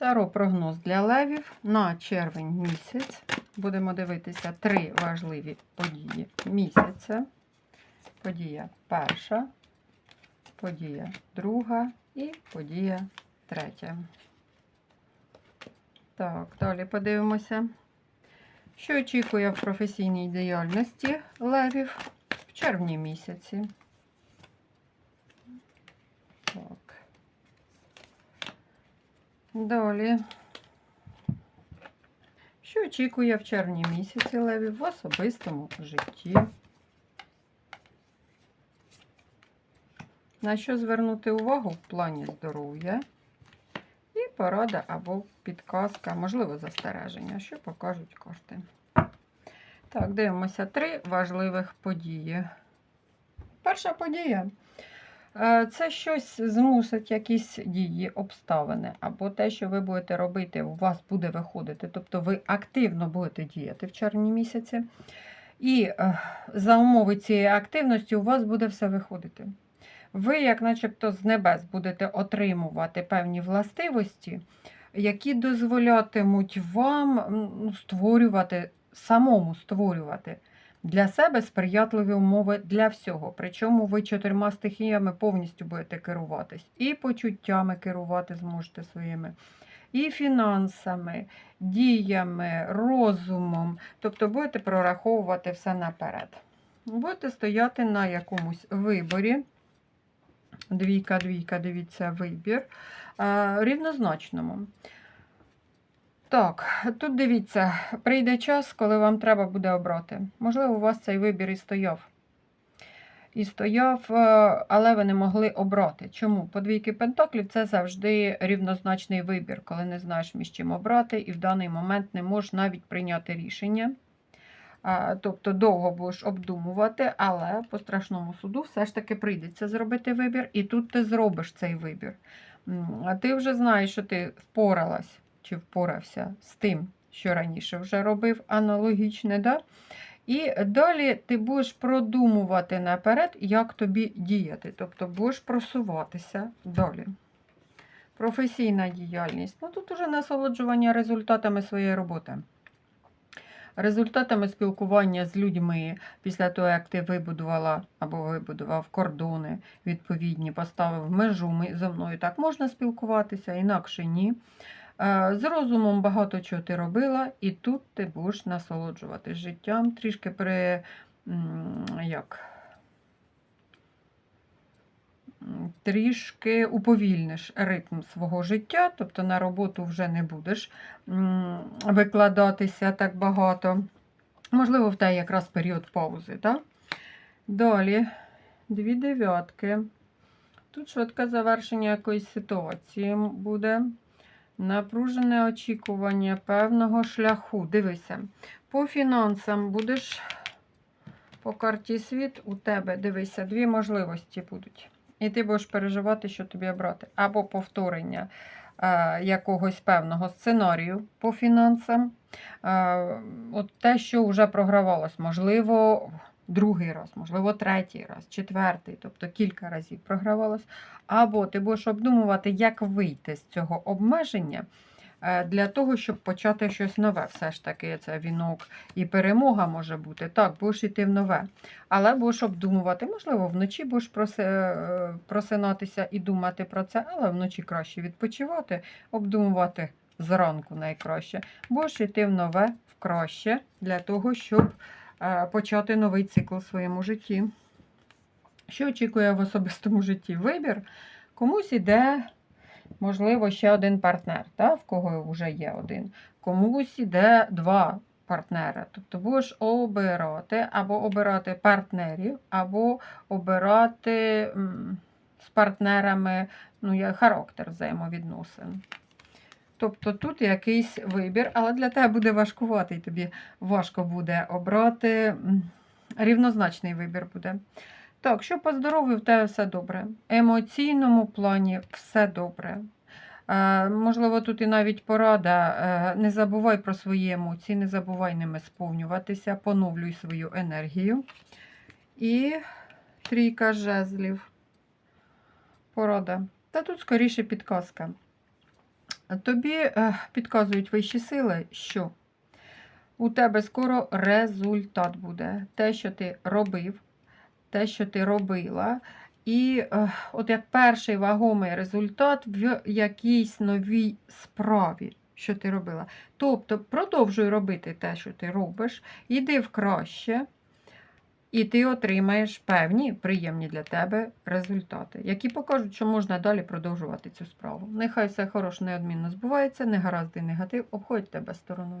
Таро прогноз для левів на червень місяць. Будемо дивитися три важливі події місяця. Подія перша, подія друга і подія третя. Так, далі подивимося, що очікує в професійній діяльності левів в червні місяці. Так. Далі. Що очікує в червні місяці левів в особистому житті? На що звернути увагу в плані здоров'я? І порада або підказка, можливо, застереження, що покажуть карти. Так, дивимося три важливих події. Перша подія. Е, Це щось змусить якісь дії, обставини, або те, що ви будете робити, у вас буде виходити. Тобто ви активно будете діяти в червні місяці. І е, за умови цієї активності у вас буде все виходити. Ви, як начебто, з небес будете отримувати певні властивості, які дозволятимуть вам ну, створювати, самому створювати для себе сприятливі умови для всього. Причому ви чотирма стихіями повністю будете керуватись. І почуттями керувати зможете своїми, і фінансами, діями, розумом. Тобто будете прораховувати все наперед. Будете стояти на якомусь виборі. Двійка, двійка, дивіться, вибір. е, Рівнозначному. Так, тут дивіться, прийде час, коли вам треба буде обрати. Можливо, у вас цей вибір і стояв. І стояв, е, але ви не могли обрати. Чому? По двійки пентаклів це завжди рівнозначний вибір, коли не знаєш між чим обрати, і в даний момент не можеш навіть прийняти рішення. Тобто довго будеш обдумувати, але по страшному суду все ж таки прийдеться зробити вибір, і тут ти зробиш цей вибір. А ти вже знаєш, що ти впоралась чи впорався з тим, що раніше вже робив, аналогічне, да? І далі ти будеш продумувати наперед, як тобі діяти. Тобто будеш просуватися далі. Професійна діяльність. Ну тут уже насолоджування результатами своєї роботи. Результатами спілкування з людьми після того, як ти вибудувала або вибудував кордони відповідні, поставив межу зі мною так можна спілкуватися, інакше ні. Е, З розумом багато чого ти робила, і тут ти будеш насолоджуватись життям, трішки при як, трішки уповільниш ритм свого життя, тобто на роботу вже не будеш викладатися так багато. Можливо, в тебе якраз період паузи. Так? Далі, дві дев'ятки. Тут швидке завершення якоїсь ситуації буде. Напружене очікування певного шляху. Дивися, по фінансам будеш по карті світ у тебе, дивися, дві можливості будуть. І ти будеш переживати, що тобі обрати. Або повторення е, якогось певного сценарію по фінансам. Е, от те, що вже програвалось, можливо, другий раз, можливо, третій раз, четвертий, тобто кілька разів програвалось. Або ти будеш обдумувати, як вийти з цього обмеження е, для того, щоб почати щось нове. Все ж таки, це вінок і перемога може бути. Так, будеш йти в нове. Але будеш обдумувати, можливо, вночі будеш е, просинатися і думати про це, але вночі краще відпочивати, обдумувати зранку найкраще. Будеш йти в нове, в краще, для того, щоб почати новий цикл в своєму житті. Що очікує в особистому житті? Вибір. Комусь іде, можливо, ще один партнер, та, в кого вже є один. Комусь іде два партнери. Тобто будеш обирати або обирати партнерів, або обирати з партнерами ну, характер взаємовідносин. Тобто тут якийсь вибір, але для тебе буде важкуватий, тобі важко буде обрати. Рівнозначний вибір буде. Так, що по здоров'ю в тебе все добре. Емоційному плані все добре. Е, можливо, тут і навіть порада. Е, не забувай про свої емоції, не забувай ними сповнюватися, поновлюй свою енергію. І трійка жезлів. Порада. Та тут скоріше підказка. Тобі е, підказують вищі сили, що у тебе скоро результат буде. Те, що ти робив, те, що ти робила. І е, от як перший вагомий результат в якійсь новій справі, що ти робила. Тобто продовжуй робити те, що ти робиш, іди в краще, і ти отримаєш певні приємні для тебе результати, які покажуть, що можна далі продовжувати цю справу. Нехай все хороше неодмінно збувається, негаразди негатив обходять тебе стороною.